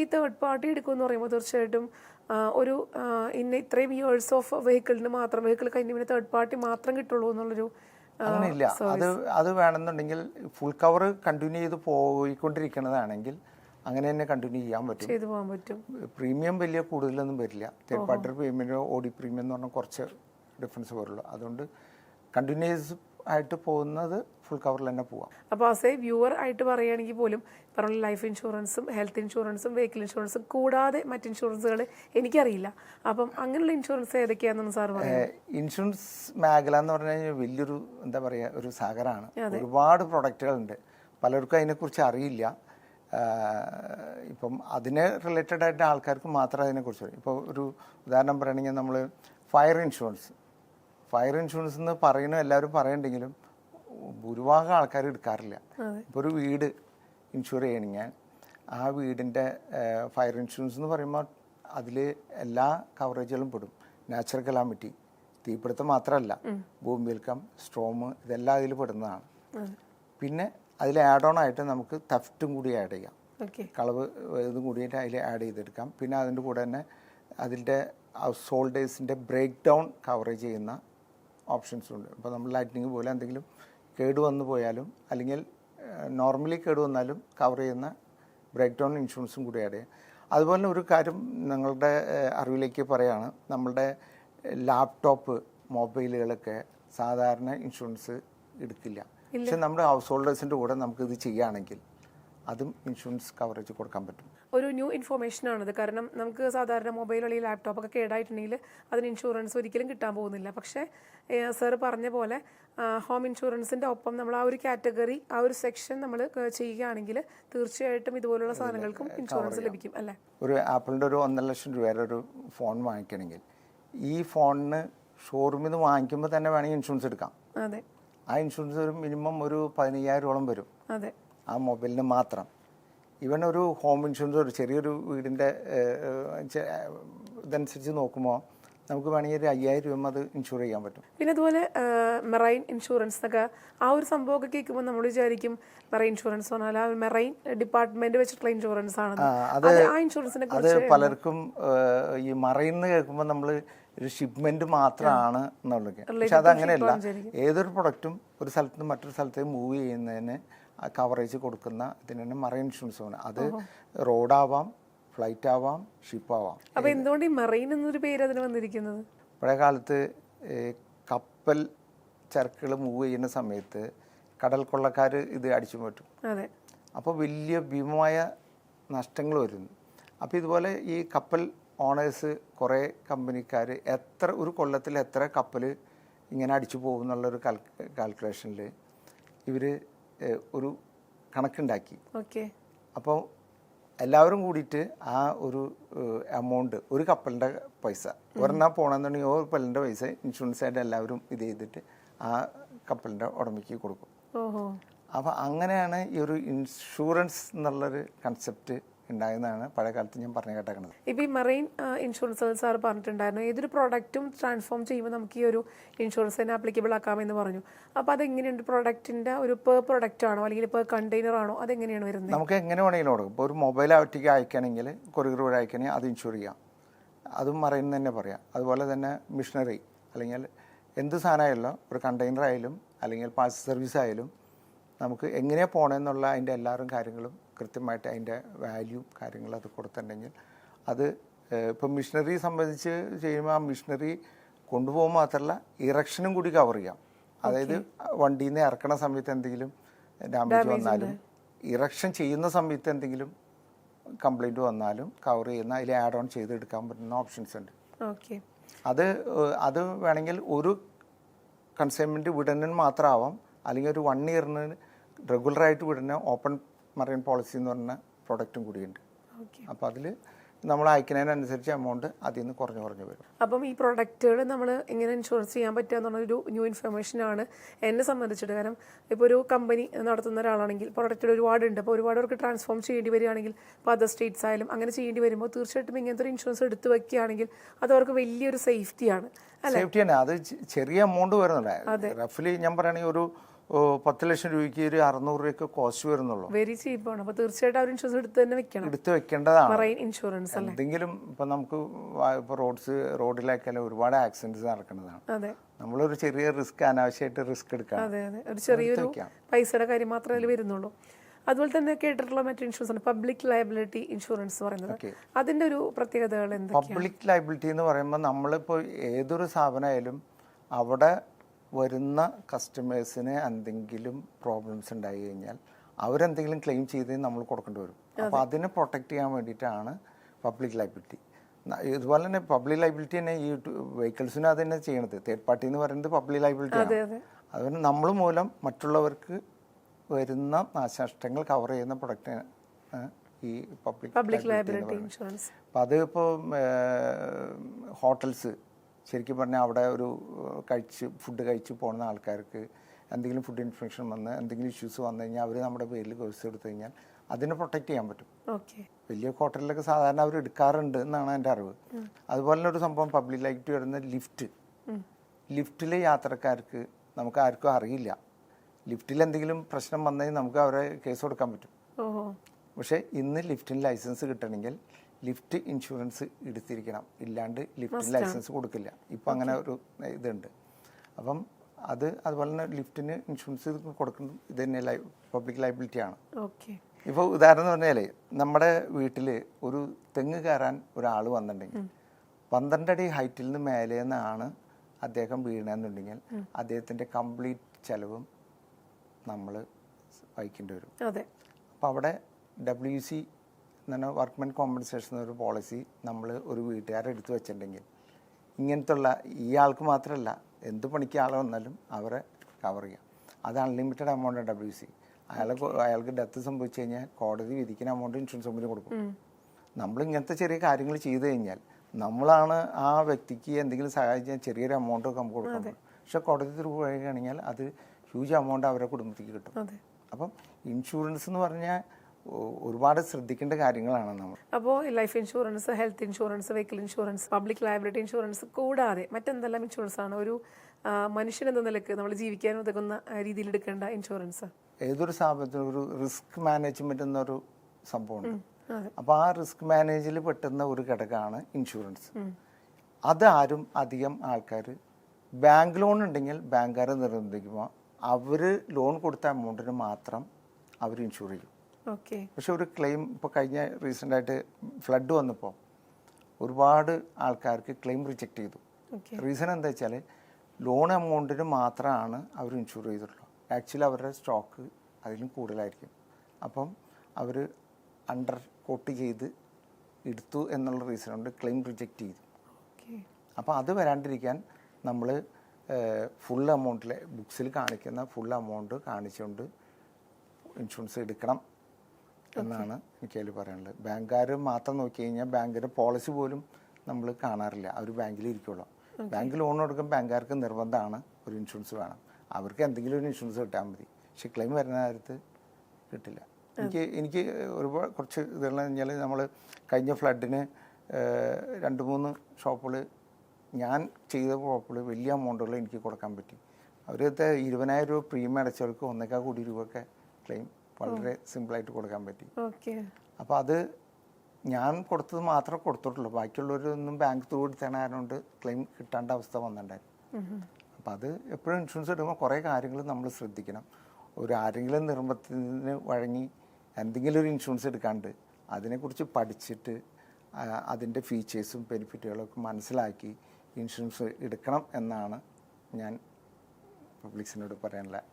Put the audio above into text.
ഈ third party എടുക്കുമെന്ന് പറയുമ്പോൾ തീർച്ചയായിട്ടും ഒരു ഇന്ന ഇത്രയും ഇയേഴ്സ് ഓഫ് വെഹിക്കിളിന് മാത്രം വെഹിക്കിൾ കഴിഞ്ഞ് പിന്നെ തേർഡ് പാർട്ടി മാത്രം കിട്ടുള്ളൂ എന്നുള്ളൊരു അങ്ങനെയില്ല. അത് അത് വേണമെന്നുണ്ടെങ്കിൽ ഫുൾ കവർ കണ്ടിന്യൂ ചെയ്ത് പോയിക്കൊണ്ടിരിക്കുന്നതാണെങ്കിൽ അങ്ങനെ തന്നെ കണ്ടിന്യൂ ചെയ്യാൻ പറ്റും. ചെയ്തു പോകാൻ പറ്റും. പ്രീമിയം വലിയ കൂടുതലൊന്നും വരില്ല. Third party premium OD premium എന്ന് പറഞ്ഞാൽ കുറച്ച് ഡിഫറൻസ് വരുള്ളൂ. അതുകൊണ്ട് കണ്ടിന്യൂസ് ആയിട്ട് പോകുന്നത് ഫുൾ കവറിൽ തന്നെ പോവാം. അപ്പോൾ ആസ് എ വ്യൂവർ ആയിട്ട് പറയുകയാണെങ്കിൽ പോലും പറഞ്ഞ ലൈഫ് ഇൻഷുറൻസും ഹെൽത്ത് ഇൻഷുറൻസും വെഹിക്കിൾ ഇൻഷുറൻസും കൂടാതെ മറ്റ് ഇൻഷുറൻസുകൾ എനിക്കറിയില്ല. അപ്പം അങ്ങനെയുള്ള ഇൻഷുറൻസ് ഏതൊക്കെയാണെന്ന് സാർ ഇൻഷുറൻസ് മേഖല എന്ന് പറഞ്ഞു കഴിഞ്ഞാൽ വലിയൊരു എന്താ പറയുക ഒരു സാഗരമാണ് ഒരുപാട് പ്രൊഡക്റ്റുകളുണ്ട് പലർക്കും അതിനെക്കുറിച്ച് അറിയില്ല. ഇപ്പം അതിന് റിലേറ്റഡ് ആയിട്ട് ആൾക്കാർക്ക് മാത്രമേ അതിനെക്കുറിച്ച് ഇപ്പോൾ ഒരു ഉദാഹരണം പറയുകയാണെങ്കിൽ നമ്മൾ ഫയർ ഇൻഷുറൻസ് ഫയർ ഇൻഷുറൻസ് എന്ന് പറയുന്ന എല്ലാവരും പറയണ്ടെങ്കിലും ഭൂരിഭാഗം ആൾക്കാർ എടുക്കാറില്ല. ഇപ്പോൾ ഒരു വീട് ഇൻഷുർ ചെയ്യണമെങ്കിൽ ആ വീടിന്റെ ഫയർ ഇൻഷുറൻസ് എന്ന് പറയുമ്പോൾ അതിൽ എല്ലാ കവറേജുകളും പെടും. നാച്ചുറൽ കലാമിറ്റി തീപിടുത്തം മാത്രമല്ല ഭൂമിയിൽക്കം സ്ട്രോം ഇതെല്ലാം അതിൽ പെടുന്നതാണ്. പിന്നെ അതിൽ ആഡ് ഓൺ ആയിട്ട് നമുക്ക് തഫ്റ്റും കൂടി ആഡ് ചെയ്യാം. കളവ് ഇതും കൂടിയിട്ട് അതിൽ ആഡ് ചെയ്തെടുക്കാം. പിന്നെ അതിന്റെ കൂടെ തന്നെ അതിന്റെ സോൾഡേഴ്സിന്റെ ബ്രേക്ക് ഡൗൺ കവറേജ് ചെയ്യുന്ന ഓപ്ഷൻസും ഉണ്ട്. ഇപ്പോൾ നമ്മൾ ലൈറ്റിനിങ് പോലെ എന്തെങ്കിലും കേട് വന്നു പോയാലും അല്ലെങ്കിൽ നോർമലി കേട് വന്നാലും കവർ ചെയ്യുന്ന ബ്രേക്ക് ഡൗൺ ഇൻഷുറൻസും കൂടി ആഡ് ചെയ്യാം അതുപോലെ തന്നെ ഒരു കാര്യം നിങ്ങളുടെ അറിവിലേക്ക് പറയാണ്. നമ്മളുടെ ലാപ്ടോപ്പ് മൊബൈലുകളൊക്കെ സാധാരണ ഇൻഷുറൻസ് എടുക്കില്ല. പക്ഷെ നമ്മുടെ ഹൗസ് ഹോൾഡേഴ്സിന്റെ കൂടെ നമുക്കിത് ചെയ്യുകയാണെങ്കിൽ അതും ഇൻഷുറൻസ് കവറേജ് കൊടുക്കാൻ പറ്റും. ഒരു ന്യൂ ഇൻഫർമേഷൻ ആണത്. കാരണം നമുക്ക് സാധാരണ മൊബൈൽ അല്ലെങ്കിൽ ലാപ്ടോപ്പ് ഒക്കെ കേടായിട്ടുണ്ടെങ്കിൽ അതിന് ഇൻഷുറൻസ് ഒരിക്കലും കിട്ടാൻ പോകുന്നില്ല. പക്ഷേ സാർ പറഞ്ഞ പോലെ ഹോം ഇൻഷുറൻസിന്റെ ഒപ്പം നമ്മൾ ആ ഒരു കാറ്റഗറി ആ ഒരു സെക്ഷൻ നമ്മൾ ചെയ്യുകയാണെങ്കിൽ തീർച്ചയായിട്ടും ഇതുപോലുള്ള സാധനങ്ങൾക്കും ഇൻഷുറൻസ് ലഭിക്കും അല്ലേ? ഒരു ആപ്പിളിന്റെ ഒരു ഒന്നര ലക്ഷം രൂപയുടെ ഒരു ഫോൺ വാങ്ങിക്കണമെങ്കിൽ ഈ ഫോണിന് ഷോറൂമിൽ നിന്ന് വാങ്ങിക്കുമ്പോൾ തന്നെ വേണമെങ്കിൽ ഇൻഷുറൻസ് എടുക്കാം. അതെ. ആ ഇൻഷുറൻസ് ഒരു മിനിമം ഒരു പതിനയ്യായിരോളം വരും. അതെ. ആ മൊബൈലിന് മാത്രം. ഇവൻ ഒരു ഹോം ഇൻഷുറൻസ് ഒരു ചെറിയൊരു വീടിന്റെ ഇതനുസരിച്ച് നോക്കുമ്പോൾ നമുക്ക് വേണമെങ്കിൽ ഒരു അയ്യായിരം രൂപ അത് ഇൻഷുർ ചെയ്യാൻ പറ്റും. പിന്നെ അതുപോലെ മെറൈൻ ഇൻഷുറൻസ് എന്നൊക്കെ ആ ഒരു സംഭവമൊക്കെ കേൾക്കുമ്പോൾ നമ്മൾ വിചാരിക്കും മെറൈൻ ഇൻഷുറൻസ് പറഞ്ഞാൽ ആ മെറൈൻ ഡിപ്പാർട്ട്മെന്റ് വെച്ചിട്ടുള്ള ഇൻഷുറൻസ് ആണ്. അത് ആ ഇൻഷുറൻസിനെ അത് പലർക്കും ഈ മെറൈൻ എന്ന് കേൾക്കുമ്പോൾ നമ്മൾ ഒരു ഷിപ്മെന്റ് മാത്രമാണ് എന്നുള്ളത് പക്ഷെ അത് അങ്ങനെയല്ല. ഏതൊരു പ്രൊഡക്റ്റും ഒരു സ്ഥലത്ത് നിന്ന് മറ്റൊരു സ്ഥലത്തേക്ക് മൂവ് ചെയ്യുന്നതിന് കവറേജ് കൊടുക്കുന്ന ഇതിനാണ് മറൈൻ ഇൻഷുറൻസ് ആണ്. അത് റോഡാവാം ഫ്ലൈറ്റ് ആവാം ഷിപ്പ് ആവാം. അപ്പൊ എന്തുകൊണ്ട് ഈ മെറൈൻ എന്നൊരു പേര് അതിന് വന്നിരിക്കുന്നത്? പഴയ കാലത്ത് കപ്പൽ ചരക്കുകൾ മൂവ് ചെയ്യുന്ന സമയത്ത് കടൽ കൊള്ളക്കാർ ഇത് അടിച്ചു പറ്റും അതെ. അപ്പോൾ വലിയ ഭീമമായ നഷ്ടങ്ങൾ വരുന്നു. അപ്പോൾ ഇതുപോലെ ഈ കപ്പൽ ഓണേഴ്സ് കുറേ കമ്പനിക്കാർ എത്ര ഒരു കൊല്ലത്തിൽ എത്ര കപ്പൽ ഇങ്ങനെ അടിച്ചു പോകും എന്നുള്ളൊരു കാൽ കാൽക്കുലേഷനിൽ ഇവർ ഒരു കണക്കുണ്ടാക്കി. ഓക്കെ. അപ്പോൾ എല്ലാവരും കൂടിയിട്ട് ആ ഒരു എമൗണ്ട് ഒരു കപ്പലിന്റെ പൈസ. ഒരെണ്ണം പോകണമെന്നുണ്ടെങ്കിൽ ഒരു കപ്പലിന്റെ പൈസ ഇൻഷുറൻസ് ആയിട്ട് എല്ലാവരും ഇത് ചെയ്തിട്ട് ആ കപ്പലിന്റെ ഉടമയ്ക്ക് കൊടുക്കും. അപ്പോൾ അങ്ങനെയാണ് ഈ ഒരു ഇൻഷുറൻസ് എന്നുള്ളൊരു കൺസെപ്റ്റ് ഉണ്ടായെന്നാണ് പഴയ കാലത്ത് ഞാൻ പറഞ്ഞു കേട്ടേക്കുന്നത് ഇപ്പൊ ഈ മെറൈൻ ഇൻഷുറൻസ് സാർ പറഞ്ഞിട്ടുണ്ടായിരുന്നു. ഏതൊരു പ്രോഡക്റ്റും ട്രാൻസ്ഫോം ചെയ്യുമ്പോൾ നമുക്ക് ഈ ഒരു ഇൻഷുറൻസ് തന്നെ ആപ്ലിക്കബിൾ ആക്കാമെന്ന് പറഞ്ഞു. അപ്പോൾ അതെങ്ങനെയുണ്ട്? പ്രോഡക്റ്റിന്റെ ഒരു പെർ പ്രൊഡക്റ്റ് ആണോ? അല്ലെങ്കിൽ പെർ കണ്ടെയ്നർ ആണോ? അതെങ്ങനെയാണ് വരുന്നത്? നമുക്ക് എങ്ങനെ വേണമെങ്കിലും കൊടുക്കും ഇപ്പോൾ ഒരു മൊബൈൽ ഒറ്റയ്ക്ക് അയക്കണമെങ്കിൽ കൊറിയർ വഴി അയക്കണമെങ്കിൽ അത് ഇൻഷുർ ചെയ്യാം. അതും മറൈൻ തന്നെ പറയാം. അതുപോലെ തന്നെ മിഷനറി അല്ലെങ്കിൽ എന്ത് സാധനമായാലും ഒരു കണ്ടെയ്നർ ആയാലും അല്ലെങ്കിൽ പാഴ്സൽ സർവീസ് ആയാലും നമുക്ക് എങ്ങനെയാണ് പോകണമെന്നുള്ള അതിന്റെ എല്ലാവരും കാര്യങ്ങളും കൃത്യമായിട്ട് അതിന്റെ വാല്യൂ കാര്യങ്ങൾ അത് കൊടുത്തിട്ടുണ്ടെങ്കിൽ അത് ഇപ്പം മിഷനറി സംബന്ധിച്ച് ചെയ്യുമ്പോൾ ആ മിഷനറി കൊണ്ടുപോകുമ്പോൾ മാത്രമല്ല ഇറക്ഷനും കൂടി കവർ ചെയ്യാം. അതായത് വണ്ടിയിൽ നിന്ന് ഇറക്കണ സമയത്ത് എന്തെങ്കിലും ഡാമേജ് വന്നാലും ഇറക്ഷൻ ചെയ്യുന്ന സമയത്ത് എന്തെങ്കിലും കംപ്ലൈന്റ് വന്നാലും കവർ ചെയ്യുന്ന അതിൽ ആഡ് ഓൺ ചെയ്തെടുക്കാൻ പറ്റുന്ന ഓപ്ഷൻസ് ഉണ്ട്. ഓക്കെ അത് അത് വേണമെങ്കിൽ ഒരു കൺസൈൻമെന്റ് വിടുന്നതിന് മാത്രമാവാം. അല്ലെങ്കിൽ ഒരു വൺ ഇയറിന് റെഗുലറായിട്ട് വിടുന്ന ഓപ്പൺ മറൈൻ പോളിസി എന്ന് പറഞ്ഞ പ്രൊഡക്റ്റും കൂടിയുണ്ട്. അപ്പോൾ അതിൽ നമ്മൾ അയക്കുന്നതിനനുസരിച്ച് എമൗണ്ട് അതിൽ നിന്ന് കുറഞ്ഞു കുറഞ്ഞു വരും. അപ്പം ഈ പ്രൊഡക്റ്റുകൾ നമ്മൾ എങ്ങനെ ഇൻഷുറൻസ് ചെയ്യാൻ പറ്റുക എന്നുള്ളൊരു ന്യൂ ഇൻഫർമേഷൻ ആണ് എന്നെ സംബന്ധിച്ചിട്ട്. കാരണം ഇപ്പോൾ ഒരു കമ്പനി നടത്തുന്ന ഒരാളാണെങ്കിൽ പ്രൊഡക്റ്റുകൾ ഒരുപാടുണ്ട്. അപ്പോൾ ഒരുപാട് പേർക്ക് ട്രാൻസ്ഫോം ചെയ്യേണ്ടി വരികയാണെങ്കിൽ ഇപ്പോൾ അതർ സ്റ്റേറ്റ്സ് ആയാലും അങ്ങനെ ചെയ്യേണ്ടി വരുമ്പോൾ തീർച്ചയായിട്ടും ഇങ്ങനത്തെ ഒരു ഇൻഷുറൻസ് എടുത്തു വയ്ക്കുകയാണെങ്കിൽ അത് അവർക്ക് വലിയൊരു സേഫ്റ്റിയാണ് സേഫ്റ്റി തന്നെ. അത് ചെറിയ എമൗണ്ട് വരുന്നുണ്ട്. റഫ്ലി ഞാൻ പറയുകയാണെങ്കിൽ ഒരു പത്ത് ലക്ഷം രൂപയ്ക്ക് ഒരു അറുന്നൂറ് രൂപയ്ക്ക് കോസ്റ്റ് വരുന്നുള്ളൂ. വെരി ചീപ്പാണ് അപ്പോൾ തീർച്ചയായിട്ടും ഇൻഷുറൻസ് എടുത്ത് തന്നെ വെക്കണം. എടുത്ത് വെക്കേണ്ടതാണ്. മറൈൻ ഇൻഷുറൻസ് എന്തെങ്കിലും ഇപ്പം നമുക്ക് ഇപ്പൊ റോഡ്സ് റോഡിലേക്കെല്ലാം ഒരുപാട് ആക്സിഡന്റ്സ് നടക്കുന്നതാണ്. അതെ. നമ്മളൊരു ചെറിയ റിസ്ക് അനാവശ്യമായിട്ട് റിസ്ക് എടുക്കാം. അതെ അതെ. ഒരു ചെറിയൊരു. പൈസയുടെ കാര്യം മാത്രമേ അതിൽ വരുന്നുള്ളൂ. അതുപോലെ തന്നെ കേട്ടിട്ടുള്ള മറ്റു ഇൻഷുറൻസ് ആണ്. പബ്ലിക് ലയബിലിറ്റി ഇൻഷുറൻസ് പറയുന്നത്. അതിന്റെ ഒരു പ്രത്യേകതകൾ എന്തൊക്കെയാണ്? പബ്ലിക് ലയബിലിറ്റി എന്ന് പറയുമ്പോൾ നമ്മളിപ്പോൾ ഏതൊരു സ്ഥാപനമായാലും അവിടെ വരുന്ന കസ്റ്റമേഴ്സിന് എന്തെങ്കിലും പ്രോബ്ലംസ് ഉണ്ടായി കഴിഞ്ഞാൽ അവരെന്തെങ്കിലും ക്ലെയിം ചെയ്ത് നമ്മൾ കൊടുക്കേണ്ടി വരും. അപ്പോൾ അതിനെ പ്രൊട്ടക്റ്റ് ചെയ്യാൻ വേണ്ടിയിട്ടാണ് പബ്ലിക് ലൈബിലിറ്റി ഇതുപോലെ തന്നെ പബ്ലിക് ലൈബിലിറ്റി തന്നെ ഈ വെഹിക്കിൾസിനും അത് തന്നെ ചെയ്യണത്. തേർഡ് പാർട്ടി എന്ന് പറയുന്നത് പബ്ലിക് ലൈബിലിറ്റി ആണ്. നമ്മൾ മൂലം മറ്റുള്ളവർക്ക് വരുന്ന നാശനഷ്ടങ്ങൾ കവർ ചെയ്യുന്ന പ്രൊഡക്റ്റ് ഈ പബ്ലിക് പബ്ലിക് അപ്പോൾ ഇൻഷുറൻസ് അപ്പം അത് ഇപ്പോൾ ഹോട്ടൽസ് ശരിക്കും പറഞ്ഞാൽ അവിടെ ഒരു കഴിച്ച് ഫുഡ് കഴിച്ച് പോകുന്ന ആൾക്കാർക്ക് എന്തെങ്കിലും ഫുഡ് ഇൻഫെക്ഷൻ വന്ന് എന്തെങ്കിലും ഇഷ്യൂസ് വന്നു കഴിഞ്ഞാൽ അവർ നമ്മുടെ പേരിൽ കേസ് എടുത്തു കഴിഞ്ഞാൽ അതിനെ പ്രൊട്ടക്റ്റ് ചെയ്യാൻ പറ്റും. വലിയ ഹോട്ടലിലൊക്കെ സാധാരണ അവർ എടുക്കാറുണ്ട് എന്നാണ് എന്റെ അറിവ്. അതുപോലെ തന്നെ ഒരു സംഭവം പബ്ലിക് ലൈറ്റ് വരുന്ന ലിഫ്റ്റ്. ലിഫ്റ്റിലെ യാത്രക്കാർക്ക് നമുക്ക് ആർക്കും അറിയില്ല. ലിഫ്റ്റിൽ എന്തെങ്കിലും പ്രശ്നം വന്നു കഴിഞ്ഞാൽ നമുക്ക് അവരെ കേസ് കൊടുക്കാൻ പറ്റും. പക്ഷേ ഇന്ന് ലിഫ്റ്റിന് ലൈസൻസ് കിട്ടണമെങ്കിൽ ലിഫ്റ്റ് ഇൻഷുറൻസ് എടുത്തിരിക്കണം. ഇല്ലാണ്ട് ലിഫ്റ്റിന് ലൈസൻസ് കൊടുക്കില്ല. ഇപ്പം അങ്ങനെ ഒരു ഇതുണ്ട്. അപ്പം അത് അതുപോലെ തന്നെ ലിഫ്റ്റിന് ഇൻഷുറൻസ് കൊടുക്കുന്നത് ഇത് തന്നെ ലൈ പബ്ലിക് ലൈബിലിറ്റി ആണ്. ഇപ്പൊ ഇപ്പോൾ ഉദാഹരണം പറഞ്ഞാലേ നമ്മുടെ വീട്ടിൽ ഒരു തെങ്ങ് കയറാൻ ഒരാൾ വന്നിട്ടുണ്ടെങ്കിൽ പന്ത്രണ്ട് അടി ഹൈറ്റിൽ നിന്ന് മേലെ നിന്നാണ് അദ്ദേഹം വീണെന്നുണ്ടെങ്കിൽ അദ്ദേഹത്തിന്റെ കംപ്ലീറ്റ് ചെലവും നമ്മൾ വഹിക്കേണ്ടി വരും. അപ്പോൾ അവിടെ ഡബ്ല്യു സി എന്ന് വർക്ക്മെൻ കോമ്പൻസേഷൻ ഒരു പോളിസി നമ്മൾ ഒരു വീട്ടുകാരെ എടുത്തു വെച്ചിട്ടുണ്ടെങ്കിൽ ഇങ്ങനത്തുള്ള ഈ ആൾക്ക് മാത്രമല്ല എന്ത് പണിക്ക് ആൾ വന്നാലും അവരെ കവർ ചെയ്യാം. അത് അൺലിമിറ്റഡ് എമൗണ്ട് ഡബ്ല്യു സി അയാൾ അയാൾക്ക് ഡെത്ത് സംഭവിച്ചു കഴിഞ്ഞാൽ കോടതി വിധിക്കുന്ന എമൗണ്ട് ഇൻഷുറൻസ് കമ്പനി കൊടുക്കും. നമ്മൾ ഇങ്ങനത്തെ ചെറിയ കാര്യങ്ങൾ ചെയ്തു കഴിഞ്ഞാൽ നമ്മളാണ് ആ വ്യക്തിക്ക് എന്തെങ്കിലും സഹായിച്ചാൽ ചെറിയൊരു എമൗണ്ട് ഒക്കെ നമുക്ക് കൊടുക്കുന്നത് പക്ഷെ കോടതി ത്രൂ കഴിഞ്ഞാൽ അത് ഹ്യൂജ് എമൗണ്ട് അവരുടെ കുടുംബത്തിക്ക് കിട്ടും. അപ്പം ഇൻഷുറൻസ് എന്ന് പറഞ്ഞാൽ ഒരുപാട് ശ്രദ്ധിക്കേണ്ട കാര്യങ്ങളാണ് നമ്മൾ. അപ്പോൾ life insurance health insurance vehicle insurance public liability insurance കൂടാതെ മറ്റെന്തെല്ലാം ഇൻഷുറൻസ് ആണ്? ഒരു മനുഷ്യൻ എന്ന നിലയ്ക്ക് നമ്മൾ ജീവിക്കാൻ ഉതകുന്ന രീതിയിൽ എടുക്കേണ്ട ഇൻഷുറൻസ് ഏതൊരു സ്ഥാപനത്തിനും ഒരു റിസ്ക് മാനേജ്മെന്റ് എന്നൊരു സംഭവമുണ്ട്. അപ്പൊ അപ്പോൾ ആ റിസ്ക് മാനേജിൽ പെട്ടുന്ന ഒരു ഘടകമാണ് ഇൻഷുറൻസ് അത് ആരും അധികം ആൾക്കാർ ബാങ്ക് ലോൺ ഉണ്ടെങ്കിൽ ബാങ്കുകാരെ നിർബന്ധിക്കുമ്പോൾ അവർ ലോൺ കൊടുത്ത എമൗണ്ടിന് മാത്രം അവർ ഇൻഷുർ ചെയ്യും. പക്ഷെ ഒരു ക്ലെയിം ഇപ്പോൾ കഴിഞ്ഞ റീസെന്റായിട്ട് ഫ്ലഡ് വന്നപ്പോൾ ഒരുപാട് ആൾക്കാർക്ക് ക്ലെയിം റിജക്റ്റ് ചെയ്തു. റീസൺ എന്താ വെച്ചാൽ ലോൺ എമൗണ്ടിന് മാത്രമാണ് അവർ ഇൻഷുർ ചെയ്തിട്ടുള്ളത് ആക്ച്വലി അവരുടെ സ്റ്റോക്ക് അതിലും കൂടുതലായിരിക്കും. അപ്പം അവർ അണ്ടർ കോട്ട് ചെയ്ത് എടുത്തു എന്നുള്ള റീസൺ കൊണ്ട് ക്ലെയിം റിജക്റ്റ് ചെയ്തു. അപ്പം അപ്പോൾ അത് വരാണ്ടിരിക്കാൻ നമ്മൾ ഫുൾ എമൗണ്ടിലെ ബുക്സിൽ കാണിക്കുന്ന ഫുൾ എമൗണ്ട് കാണിച്ചുകൊണ്ട് ഇൻഷുറൻസ് എടുക്കണം എന്നാണ് എനിക്ക് അതിൽ പറയാനുള്ളത്. ബാങ്കുകാർ മാത്രം നോക്കി കഴിഞ്ഞാൽ ബാങ്കിന്റെ പോളിസി പോലും നമ്മൾ കാണാറില്ല. അവർ ബാങ്കിൽ ഇരിക്കുള്ളൂ ബാങ്ക് ലോൺ കൊടുക്കുമ്പോൾ ബാങ്കുകാർക്ക് നിർബന്ധമാണ് ഒരു ഇൻഷുറൻസ് വേണം. അവർക്ക് എന്തെങ്കിലും ഒരു ഇൻഷുറൻസ് കിട്ടാൽ മതി. പക്ഷെ ക്ലെയിം വരുന്ന കാര്യത്ത് കിട്ടില്ല. എനിക്ക് എനിക്ക് ഒരുപാട് കുറച്ച് ഇതെന്ന് കഴിഞ്ഞാൽ നമ്മൾ കഴിഞ്ഞ ഫ്ലഡിന് രണ്ട് മൂന്ന് ഷോപ്പുകൾ ഞാൻ ചെയ്ത ഷോപ്പുകൾ വലിയ എമൗണ്ടുകൾ എനിക്ക് കൊടുക്കാൻ പറ്റി. അവരത്തെ ഇരുപതിനായിരം രൂപ പ്രീമിയം അടച്ചവർക്ക് ഒന്നേക്കാൾ കോടി രൂപയൊക്കെ ക്ലെയിം വളരെ സിമ്പിളായിട്ട് കൊടുക്കാൻ പറ്റി. അപ്പൊ അപ്പോൾ അത് ഞാൻ കൊടുത്തത് മാത്രമേ കൊടുത്തിട്ടുള്ളൂ. ബാക്കിയുള്ളവരൊന്നും ബാങ്ക് ത്രൂ എടുത്തണ ക്ലെയിം കിട്ടാണ്ട അവസ്ഥ വന്നിട്ടുണ്ടായിരുന്നു. അപ്പം അത് എപ്പോഴും ഇൻഷുറൻസ് എടുക്കുമ്പോൾ കുറേ കാര്യങ്ങൾ നമ്മൾ ശ്രദ്ധിക്കണം. ഒരു ആരെങ്കിലും നിർബന്ധത്തിന് വഴങ്ങി എന്തെങ്കിലും ഒരു ഇൻഷുറൻസ് എടുക്കാണ്ട് അതിനെക്കുറിച്ച് പഠിച്ചിട്ട് അതിന്റെ അതിന്റെ ഫീച്ചേഴ്സും ബെനിഫിറ്റുകളൊക്കെ മനസ്സിലാക്കി ഇൻഷുറൻസ് എടുക്കണം എന്നാണ് ഞാൻ പബ്ലിക്സിനോട് പറയാനുള്ള